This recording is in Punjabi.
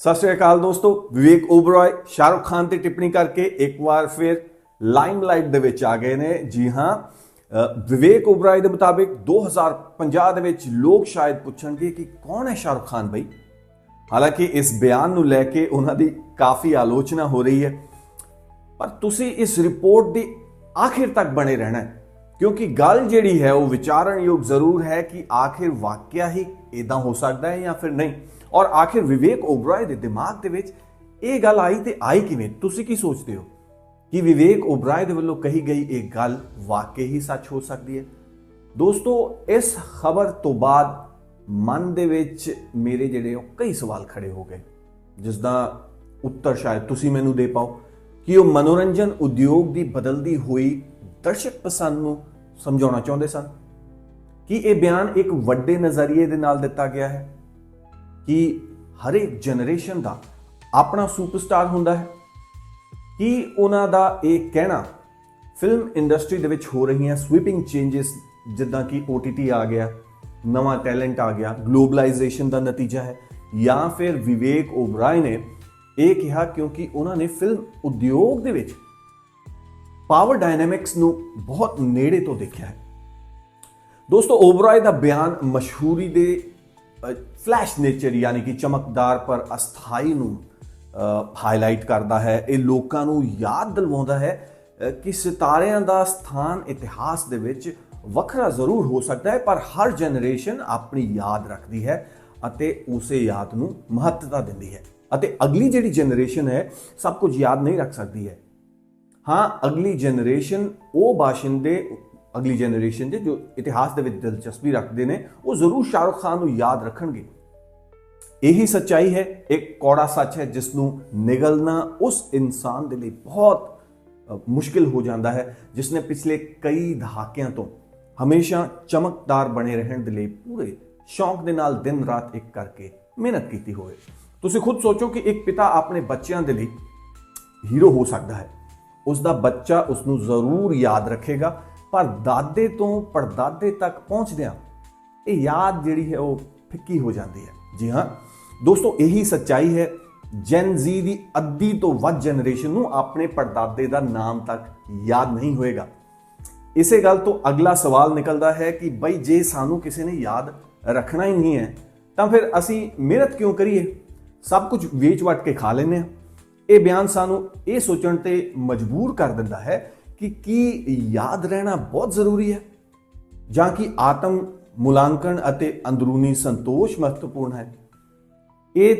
ਸਤਿ ਸ਼੍ਰੀ ਅਕਾਲ ਦੋਸਤੋ, ਵਿਵੇਕ ਓਬਰਾਏ, ਸ਼ਾਹਰੁਖ ਖਾਨ ਤੇ ਟਿੱਪਣੀ ਕਰਕੇ ਇੱਕ ਵਾਰ ਫਿਰ ਲਾਈਮਲਾਈਟ ਦੇ ਵਿੱਚ ਆ ਗਏ ਨੇ। ਜੀ ਹਾਂ ਵਿਵੇਕ ਓਬਰਾਏ ਦੇ ਮੁਤਾਬਿਕ 2050 ਦੇ ਵਿੱਚ ਲੋਕ ਸ਼ਾਇਦ ਪੁੱਛਣਗੇ ਕਿ ਕੌਣ ਹੈ ਸ਼ਾਹਰੁਖ ਖਾਨ ਬਈ? ਹਾਲਾਂਕਿ ਇਸ ਬਿਆਨ ਨੂੰ ਲੈ ਕੇ ਉਹਨਾਂ ਦੀ ਕਾਫੀ ਆਲੋਚਨਾ ਹੋ ਰਹੀ ਹੈ। ਪਰ ਤੁਸੀਂ ਇਸ ਰਿਪੋਰਟ ਦੀ ਆਖਿਰ ਤੱਕ ਬਣੇ ਰਹਿਣਾ ਕਿਉਂਕਿ ਗੱਲ ਜਿਹੜੀ ਹੈ ਉਹ ਵਿਚਾਰਨਯੋਗ ਜ਼ਰੂਰ ਹੈ ਕਿ ਆਖਿਰ ਵਾਕਿਆ ਹੀ ਇਦਾਂ ਹੋ ਸਕਦਾ ਹੈ ਜਾਂ ਫਿਰ ਨਹੀਂ? ਔਰ ਆਖਿਰ ਵਿਵੇਕ ਓਬਰਾਏ ਦੇ ਦਿਮਾਗ ਦੇ ਵਿੱਚ ਇਹ ਗੱਲ ਆਈ ਤੇ ਆਈ ਕਿਵੇਂ? ਤੁਸੀਂ ਕੀ ਸੋਚਦੇ ਹੋ? ਕਿ ਵਿਵੇਕ ਓਬਰਾਏ ਦੇ ਵੱਲੋਂ ਕਹੀ ਗਈ ਇਹ ਗੱਲ ਵਾਕਈ ਹੀ ਸੱਚ ਹੋ ਸਕਦੀ ਹੈ? ਦੋਸਤੋ, ਇਸ ਖਬਰ ਤੋਂ ਬਾਅਦ ਮਨ ਦੇ ਵਿੱਚ ਮੇਰੇ ਜਿਹੜੇ ਉਹ ਕਈ ਸਵਾਲ ਖੜੇ ਹੋ ਗਏ। ਜਿਸ ਦਾ ਉੱਤਰ ਸ਼ਾਇਦ ਤੁਸੀਂ ਮੈਨੂੰ ਦੇ ਪਾਓ ਕਿ ਉਹ ਮਨੋਰੰਜਨ ਉਦਯੋਗ ਦੀ ਬਦਲਦੀ ਹੋਈ ਦਰਸ਼ਕ ਪਸੰਦ ਨੂੰ ਸਮਝਾਉਣਾ ਚਾਹੁੰਦੇ ਸਨ। ਕਿ ਇਹ ਬਿਆਨ ਇੱਕ ਵੱਡੇ ਨਜ਼ਰੀਏ ਦੇ ਨਾਲ ਦਿੱਤਾ ਗਿਆ ਹੈ ਕਿ ਹਰੇਕ ਜਨਰੇਸ਼ਨ ਦਾ ਆਪਣਾ ਸੁਪਰਸਟਾਰ ਹੁੰਦਾ ਹੈ, ਕਿ ਉਹਨਾਂ ਦਾ ਇਹ ਕਹਿਣਾ ਫਿਲਮ ਇੰਡਸਟਰੀ ਦੇ ਵਿੱਚ ਹੋ ਰਹੀਆਂ ਸਵੀਪਿੰਗ ਚੇਂਜਸ ਜਿੱਦਾਂ ਕਿ OTT ਆ ਗਿਆ, ਨਵਾਂ ਟੈਲੈਂਟ ਆ ਗਿਆ ਗਲੋਬਲਾਈਜੇਸ਼ਨ ਦਾ ਨਤੀਜਾ ਹੈ, ਜਾਂ ਫਿਰ ਵਿਵੇਕ ਓਬਰਾਏ ਨੇ ਇਹ ਕਿਹਾ ਕਿਉਂਕਿ ਉਹਨਾਂ ਨੇ ਫਿਲਮ ਉਦਯੋਗ ਦੇ ਵਿੱਚ ਪਾਵਰ ਡਾਇਨਾਮਿਕਸ ਨੂੰ ਬਹੁਤ ਨੇੜੇ ਤੋਂ ਦੇਖਿਆ ਹੈ। ਦੋਸਤੋ ਓਬਰਾਏ ਦਾ ਬਿਆਨ ਮਸ਼ਹੂਰੀ ਦੇ ਫਲੈਸ਼ ਨੇਚਰ ਯਾਨੀ ਕਿ ਚਮਕਦਾਰ ਪਰ ਅਸਥਾਈ ਨੂੰ ਹਾਈਲਾਈਟ ਕਰਦਾ ਹੈ। ਇਹ ਲੋਕਾਂ ਨੂੰ ਯਾਦ ਦਿਲਵਾਉਂਦਾ ਹੈ ਕਿ ਸਿਤਾਰਿਆਂ ਦਾ ਸਥਾਨ ਇਤਿਹਾਸ ਦੇ ਵਿੱਚ ਵੱਖਰਾ ਜ਼ਰੂਰ ਹੋ ਸਕਦਾ ਹੈ, ਪਰ ਹਰ ਜਨਰੇਸ਼ਨ ਆਪਣੀ ਯਾਦ ਰੱਖਦੀ ਹੈ ਅਤੇ ਉਸੇ ਯਾਦ ਨੂੰ ਮਹੱਤਤਾ ਦਿੰਦੀ ਹੈ। ਅਤੇ ਅਗਲੀ ਜਿਹੜੀ ਜਨਰੇਸ਼ਨ ਹੈ, ਸਭ ਕੁਝ ਯਾਦ ਨਹੀਂ ਰੱਖ ਸਕਦੀ ਹੈ। ਹਾਂ, ਅਗਲੀ ਜਨਰੇਸ਼ਨ ਉਹ ਬਾਸ਼ਿੰਦੇ ਅਗਲੀ ਜਨਰੇਸ਼ਨ ਦੇ ਜੋ ਇਤਿਹਾਸ ਦੇ ਵਿੱਚ ਦਿਲਚਸਪੀ ਰੱਖਦੇ ਨੇ, ਉਹ ਜ਼ਰੂਰ ਸ਼ਾਹਰੁਖ ਖਾਨ ਨੂੰ ਯਾਦ ਰੱਖਣਗੇ। ਇਹੀ ਸੱਚਾਈ ਹੈ, ਇੱਕ ਕੌੜਾ ਸੱਚ ਹੈ, ਜਿਸ ਨੂੰ ਨਿਗਲਣਾ ਉਸ ਇਨਸਾਨ ਦੇ ਲਈ ਬਹੁਤ ਮੁਸ਼ਕਿਲ ਹੋ ਜਾਂਦਾ ਹੈ ਜਿਸ ਨੇ ਪਿਛਲੇ ਕਈ ਦਹਾਕਿਆਂ ਤੋਂ ਹਮੇਸ਼ਾ ਚਮਕਦਾਰ ਬਣੇ ਰਹਿਣ ਦੇ ਲਈ ਪੂਰੇ ਸ਼ੌਂਕ ਦੇ ਨਾਲ ਦਿਨ ਰਾਤ ਇੱਕ ਕਰਕੇ ਮਿਹਨਤ ਕੀਤੀ ਹੋਵੇ। ਤੁਸੀਂ ਖੁਦ ਸੋਚੋ ਕਿ ਇੱਕ ਪਿਤਾ ਆਪਣੇ ਬੱਚਿਆਂ ਦੇ ਲਈ ਹੀਰੋ ਹੋ ਸਕਦਾ ਹੈ। ਉਸ ਦਾ ਬੱਚਾ ਉਸ ਨੂੰ ਜ਼ਰੂਰ ਯਾਦ ਰੱਖੇਗਾ ਪਰ ਦਾਦੇ ਤੋਂ ਪੜਦਾਦੇ ਤੱਕ ਪਹੁੰਚਦਿਆਂ ਇਹ ਯਾਦ ਜਿਹੜੀ ਹੈ ਉਹ ਫਿੱਕੀ ਹੋ ਜਾਂਦੀ ਹੈ। ਜੀ ਹਾਂ, ਦੋਸਤੋ ਇਹੀ ਸੱਚਾਈ ਹੈ ਜੈਨ ਜ਼ੀ ਦੀ ਅੱਧੀ ਤੋਂ ਵੱਧ ਜਨਰੇਸ਼ਨ ਨੂੰ ਆਪਣੇ ਪੜਦਾਦੇ ਦਾ ਨਾਮ ਤੱਕ ਯਾਦ ਨਹੀਂ ਹੋਏਗਾ। ਇਸੇ ਗੱਲ ਤੋਂ ਅਗਲਾ ਸਵਾਲ ਨਿਕਲਦਾ ਹੈ ਕਿ ਬਈ ਜੇ ਸਾਨੂੰ ਕਿਸੇ ਨੇ ਯਾਦ ਰੱਖਣਾ ਹੀ ਨਹੀਂ ਹੈ, ਤਾਂ ਫਿਰ ਅਸੀਂ ਮਿਹਨਤ ਕਿਉਂ ਕਰੀਏ? ਸਭ ਕੁਝ ਵੇਚ ਵਟ ਕੇ ਖਾ ਲੈਂਦੇ ਹਾਂ। ਇਹ ਬਿਆਨ ਸਾਨੂੰ ਇਹ ਸੋਚਣ ਤੇ ਮਜਬੂਰ ਕਰ ਦਿੰਦਾ ਹੈ ਕਿ ਕੀ ਯਾਦ ਰਹਿਣਾ ਬਹੁਤ ਜ਼ਰੂਰੀ ਹੈ? ਜਾਂ ਕਿ ਆਤਮ ਮੁਲਾਂਕਣ ਅਤੇ ਅੰਦਰੂਨੀ ਸੰਤੋਸ਼ ਮਹੱਤਵਪੂਰਨ ਹੈ? ਇਹ